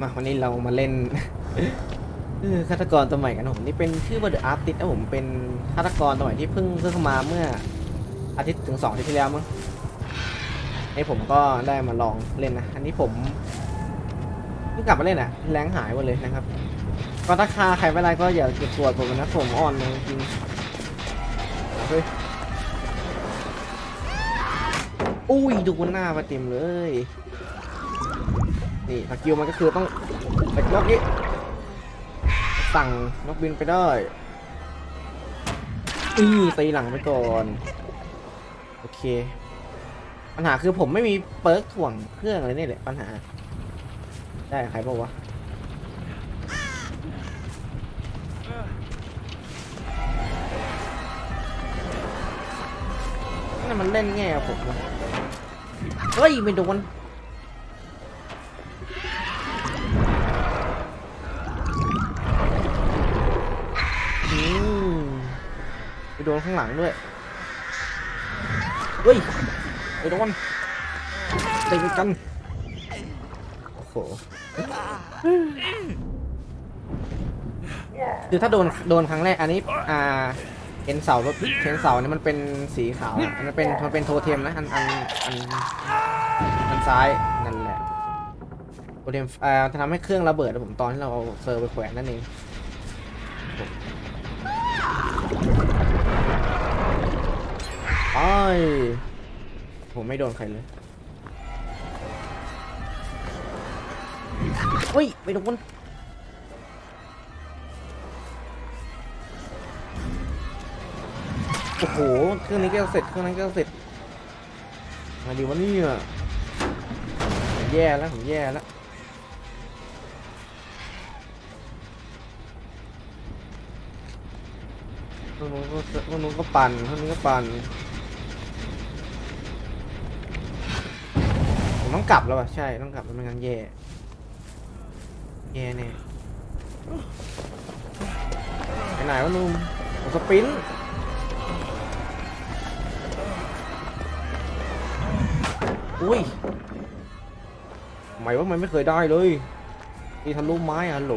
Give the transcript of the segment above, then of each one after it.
มาวันนี้เรามาเล่นฆาตกรตัวใหม่กันผมนี่เป็นชื่อว่า The Artist นะผมเป็นฆาตกรตัวใหม่ที่เพิ่งเพิ่งเข้ามาเมื่อ อาทิตย์ถึงสองอาทิตย์ที่แล้วมั้งนี่ผมก็ได้มาลองเล่นนะ อันนี้ผมเพิ่งกลับมาเล่นอะแรงหายหมดเลยนะครับ ก็ถ้าคาใครไม่ได้ก็อย่าเก็บปวผมนะผมอ่อนจริงเฮ้ย อุ้ยดูหน้ามาเต็มเลย นี่สกิลมันก็คือต้องไปนกนี้ สั่งนกบินไปได้อีตีหลังไปก่อน โอเค ปัญหาคือผมไม่มีเปิร์กถ่วงเครื่องอะไรนี่แหละปัญหา ได้ใครบอกวะนี่มันเล่นแง่ผมวะ เฮ้ย ไม่โดนอืมไปโดนข้างหลังด้วย เฮ้ยไปโดนตีกัน โอ้โห คือถ้าโดนโดนครั้งแรกอันนี้ อ่าเห็นเสารถเห็นเสาเนี่ยมันเป็นสีขาวอะอันนั้นเป็นมันเป็นโทเทมนะ อันอันอันอัน ซ้ายนั่นแหละโทเทมอ่าทำให้เครื่องระเบิดนะผมตอนที่เราเอาเซอร์ไปแขวนนั่นเองไอ้ยผมไม่โดนใครเลยเฮ้ยไม่โดนโอ้โห เครื่องนี้ก็เสร็จ เครื่องนั้นก็เสร็จมาดีวะเนี่ย แย่แล้วผมแย่แล้วพวกนู้นก็พวกนู้นก็ปั่นพวกนี้ก็ปั่นผมต้องกลับแล้วป่ะใช่ต้องกลับแล้วไม่งั้นแย่แย่แน่ไปไหนวะนุ่มผมสปรินต์อุ้ย ทำไมว่ามันไม่เคยได้เลยนี่ทะลุไม้อะโหล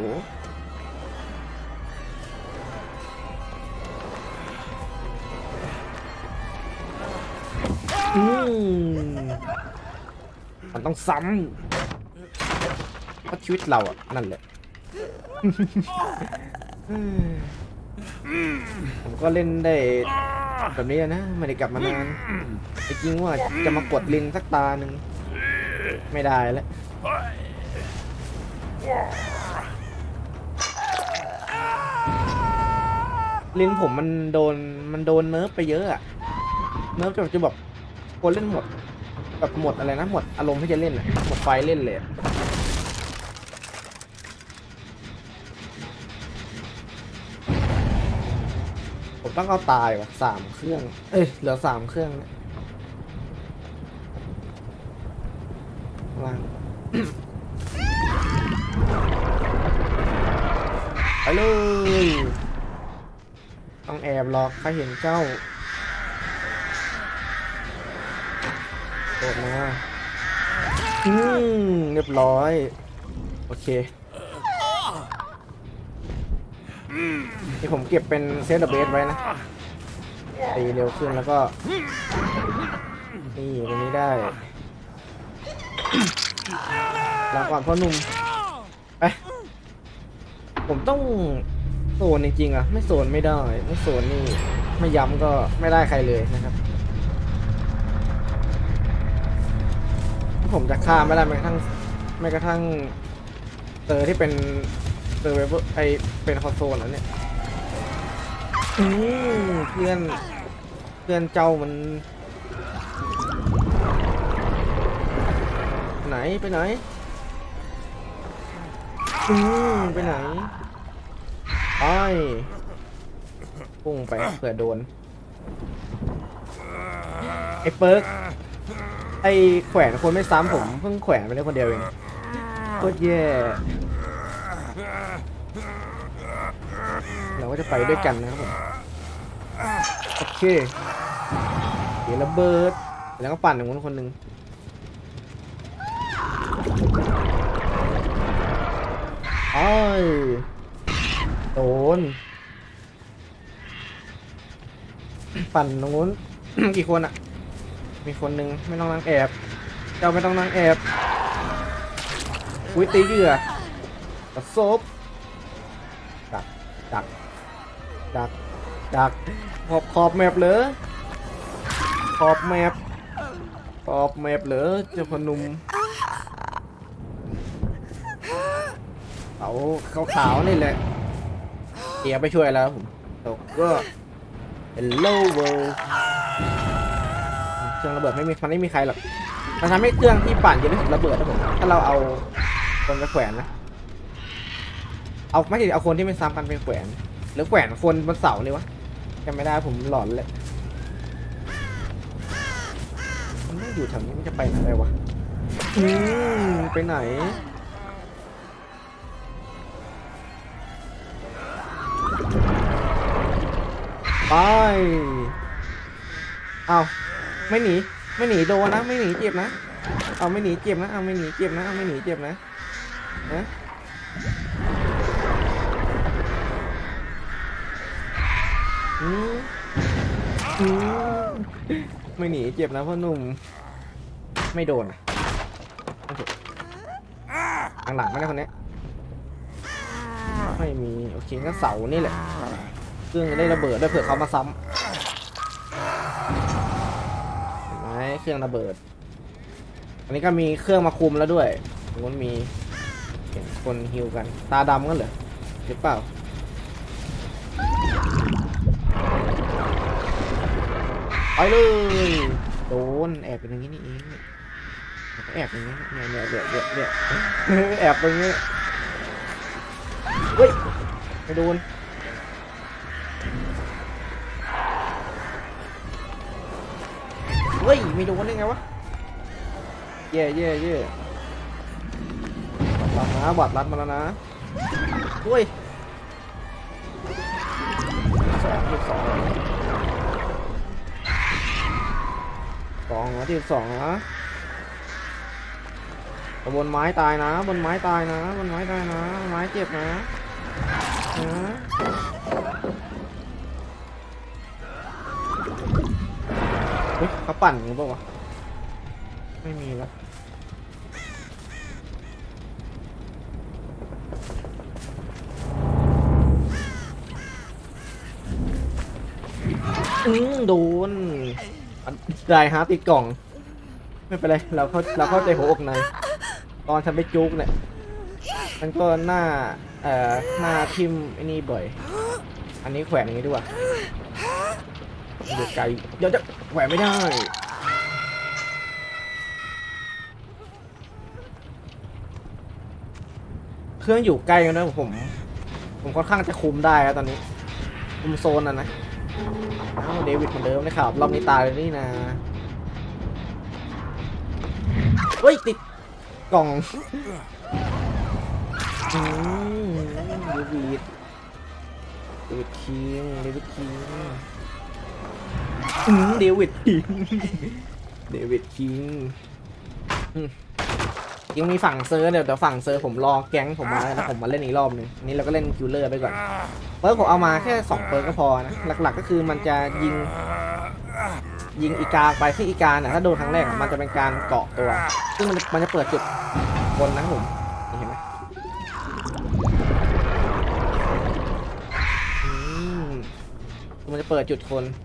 อืมมันต้องซ้ำเพราะชีวิตเราอะนั่นแหละ ผมก็เล่นได้แบบนี้นะไม่ได้กลับมานานจริงว่าจะมากดลิงสักตาหนึ่งไม่ได้แล้ว ลิงผมมันโดนมันโดนเนิร์ฟไปเยอะอะเนิร์ฟจะจะแบบคนเล่นหมดแบบหมดอะไรนะหมดอารมณ์ที่จะเล่นอะหมดไฟเล่นเลยอะผมต้องเอาตายว่ะสามเครื่อง เอ้ยเหลือสามเครื่องเนี่ยว่าง ต้องแอบหรอกใครเห็นเจ้าโดดมาอืมเรียบร้อย โอเคนี่ผมเก็บเป็นเซฟเดอะเบสไว้นะตีเร็วขึ้นแล้วก็ นี่ตรงนี้ได้ลาก่อนพ่อหนุ่มไปผมต้อง โซนจริงๆอะไม่โซนไม่ได้ ไม่โซนนี่ไม่ย้ำก็ไม่ได้ใครเลยนะครับ ผมจะข้าไม่ได้แม้กระทั่งแม้กระทั่งเซอร์ที่เป็นเซอร์เวเวอร์ไอเป็นคอนโซลแล้วเนี่ยอืมเพื่อนเพื่อนเจ้ามัน ไหนไปไหนอืมไปไหน ไปพุ่งไปเผื่อโดน ไอ้เปิร์กไอ้แขวนคนไม่ซ้ำผมเพิ่งแขวนไปได้คนเดียวเองโคตรแย่เราก็จะไปด้วยกันนะครับผมโอเคเดี๋ยวระเบิดแล้วก็ปั่นหนึ่งคนคนหนึ่งอ้ย โดน ปั่นตรงนู้น กี่คนอะมีคนหนึ่งไม่ต้องนั่งแอบ เจ้าไม่ต้องนั่งแอบอุ้ยตีเหยื่อตะซบดัก ดัก ดัก ดัก ขอบขอบแมปเลยขอบแมปขอบแมปเลยเจ้าพนุมเอาขาวๆนี่แหละ กียร์ไปช่วยแล้วผมตกก็ Hello World เครื่องระเบิดไม่มีมันไม่มีใครหรอกมันทำให้เครื่องที่ปั่นเยอะที่สุดระเบิดนะผมถ้าเราเอาคนไปแขวนนะเอาไม่ใช่เอาคนที่ไม่ซ้ำกันไปแขวน หรือแขวนคนบนเสาเลยวะจำไม่ได้ผมหลอนเลยมันไม่อยู่แถวนี้มันจะไปไหนได้วะอืมไปไหน ไปเอาไม่หนีไม่หนีโดนนะ ไม่หนีเจ็บนะเอาไม่หนีเจ็บนะเอาไม่หนีเจ็บนะเอาไม่หนีเจ็บนะนะอืมอืมไม่หนีเจ็บนะพ่อหนุ่ม ไม่โดนอะโอเคข้างหลังไม่ได้คนนี้ไม่มี โอเคงั้นเสานี่แหละ เครื่องจะได้ระเบิดด้วยเผื่อเขามาซ้ำเห็นไหมเครื่องระเบิด อันนี้ก็มีเครื่องมาคุมแล้วด้วยมันมีเห็นคนฮิวกัน ตาดำกันเหรอหรือเปล่าไปเลยโดนแอบเป็นอย่างนี้นี่เองแอบอย่างนี้เนี่ยเนี่ยเนี่ยเนี่ยเนี่ยแอบตรงนี้เฮ้ยไม่โดน เฮ้ยไม่โดนได้ไงวะเย่เย่เย่บัตรรัดนะบัตรรัดมาแล้วนะเฮ้ยสองที่สองสองนะที่สองนะบนไม้ตายนะ บนไม้ตายนะ บนไม้ตายนะ ไม้เจ็บนะนะ ฮ้ยเขาปั่นอย่างงี้ป่าวะ ไม่มีแล้วอืมโดนได้ฮะติดกล่อง ไม่เป็นไร เราเข้าเราเข้าใจหัวอกนายตอนฉันไปจุกเนี่ย มันก็หน้า เอ่อ หน้าทิมไอ้นี่บ่อย อันนี้แขวนอย่างนี้ดีกว่า เดี๋ยวไกลเดี๋ยวจะแขวไม่ได้ เครื่องอยู่ใกล้กันนะผม ผมค่อนข้างจะคุมได้แล้วตอนนี้ คุมโซนอะนะเอ้าเดวิดเหมือนเดิมเลยครับรอบนี้ตายเลยนี่นะเฮ้ย ติดกล่องอืมเดวิดเดวิดคิงเดวิดคิง อืมเดวิดคิงเดวิดคิงอืมยังมีฝั่งเซอร์เดี๋ยวเดี๋ยวฝั่งเซอร์ผมรอแก๊งผมมาแล้วผมมาเล่นอีกรอบหนึงอันนี้เราก็เล่นคิวเลอร์ไปก่อนเปิร์กผมเอามาแค่สองเปิร์กก็พอนะหลักๆก็คือมันจะยิง ยิงอีกาไปที่อีกาน่ะถ้าโดนครั้งแรกอะมันจะเป็นการเกาะตัว ซึ่งมันมันจะเปิดจุดบนนะครับผมนี่เห็นไหมอืมมันจะเปิดจุดคนถ้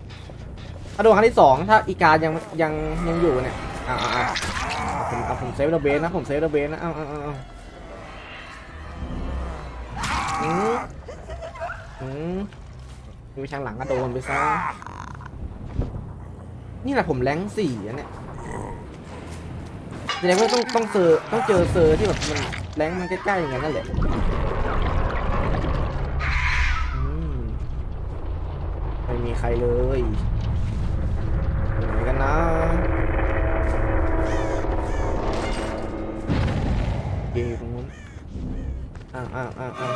าโดนครั้งที่สองถ้าอีกายังยังยังอยู่เนี่ยอ่าอ่าอ่าผมเอาผมเซฟระเบนนะผมเซฟระเบนนะเอาเอาเอาเอาอืมอืมดูทางหลังก็โดนไปซะนี่แหละผมแรงสี่อะเนี่ยแสดงว่าต้องต้องเซอร์ต้องเจอเซอร์ที่แบบมันแรงมันใกล้ๆอย่างนั้นนั่นแหละไม่มีใครเลย นกันนะเกย์ตรงนู้นอ้าวอ้าวอ้าวอ้าว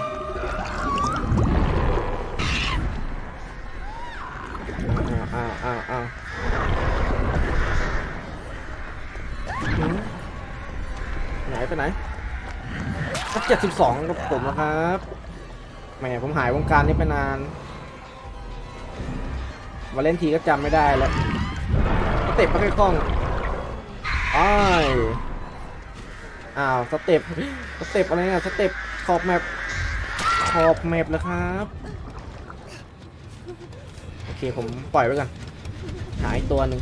อ้าวอ้าวอ้าวหืมไหนไปไหนเจ็ดสิบสองกับผมนะครับแหมผมหายวงการนี้ไปนาน มาเล่นทีก็จำไม่ได้แล้วส เต็ปไม่ค่อยคล่องอ้อ้าวสเต็ปสเต็ปอะไรเนี่ยสเต็ปขอบแมปขอบแมปแล้วครับ โอเคผมปล่อยไว้ก่อนหาอีกตัวหนึ่ง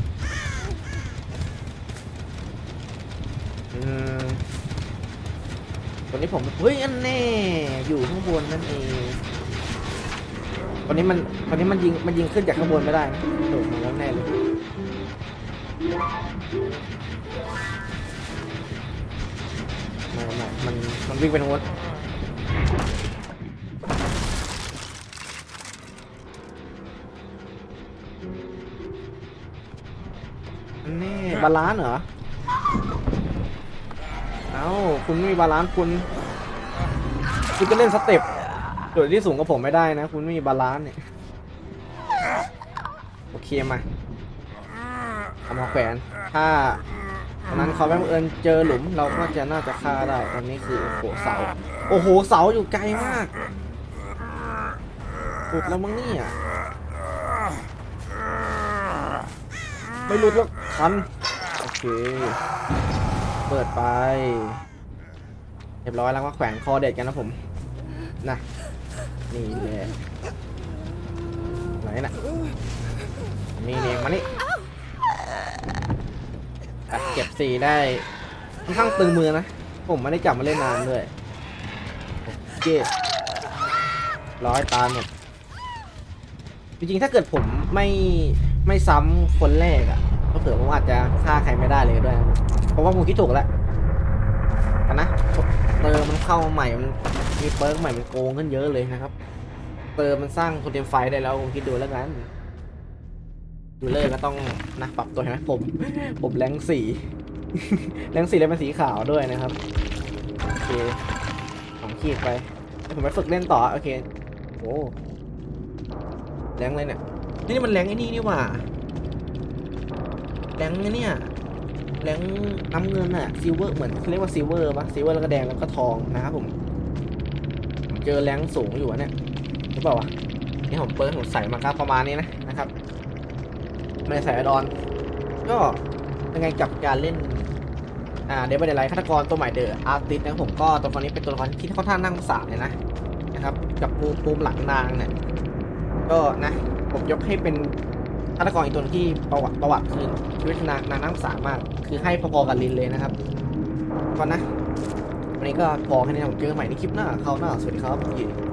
อืมตัวนี้ผมเฮ้ยอันแน่อยู่ข้างบนนั่นเองตอนนี้มันตอนนี้มันยิงมันยิงขึ้นจากข้างบนไม่ได้โดดมาแล้วแน่เลย ไม่ไม่มันมันวิ่งไปทางโน้นอันแน่บาลานซ์เหรอ เอ้า คุณไม่มีบาลานซ์คุณ คุณจะเล่นสเต็ปโดดที่สูงกับผมไม่ได้นะ คุณไม่มีบาลานซ์เนี่ย โอเคมา เอามาแขวน ถ้าตอนนั้นเขาไม่บังเอิญเจอหลุมเราก็จะน่าจะฆ่าได้ตอนนี้คือโอ้โหเสา โอ้โหเสาอยู่ไกลมากหลุดแล้วมั้งเนี่ยไม่หลุดแล้วทัน โอเค เปิดไป เรียบร้อยแล้วมาแขวนคอเด็ดกันนะผม นะนี่แหละไหนน่ะนี่เนี่ยมานี่ อะเก็บสีได้ค่อนข้างตึงมือนะ ผมไม่ได้จับมาเล่นนานด้วยโอเคร้อยตามหมดจริงๆถ้าเกิดผมไม่ไม่ซ้ำคนแรกอะ่ะก็เผื่อผมอาจจะฆ่าใครไม่ได้เลยด้วย เพราะว่าผมคิดถูกแล้วกันนะเติมมันเข้าใหม่มันมีเปิร์กใหม่มันโกงขึ้นเยอะเลยนะครับ เติมมันสร้างโทเทมไฟได้แล้วผมคิดดูแล้วกัน ดูเลยก็ต้องนะปรับตัวเห็นไหมผม ผมแรงสีแรงสีเลยเป็นสีขาวด้วยนะครับ โอเคสองขีดไปผมไปฝึกเล่นต่อ โอเค โอ้แรงเลยเนี่ย นี่มันแรงไอ้นี่นี่หว่าแรงไอ้เนี่ยแรงน้ำเงินอะซิลเวอร์เหมือนเขาเรียกว่าซิลเวอร์ปะซิลเวอร์แล้วก็แดงแล้วก็ทองนะครับผมเจอแรงสูงอยู่อะเนี่ยหรือเปล่าวะนี่ผมเปิดผมใส่มาครับประมาณนี้นะนะครับ ไม่ได้ใส่อดอนก็ยังไงกับการเล่นอ่าเดบิวต์ไลท์ฆาตกรตัวใหม่เดอะอาร์ติสนะผมก็ตัวละครนี้เป็นตัวละครที่ค่อนข้างนั่งสารเลยนะนะครับกับปูปูมหลังนางเนี่ยก็นะผมยกให้เป็นฆาตกรอีกตัวที่ประวัติประวัติคือชีวิตนางนางน้ำสามารถคือให้พอๆกับลินเลยนะครับก่อนนะวันนี้ก็พอแค่นี้ผมเจอกันใหม่ในคลิปหน้าคราวหน้าสวัสดีครับ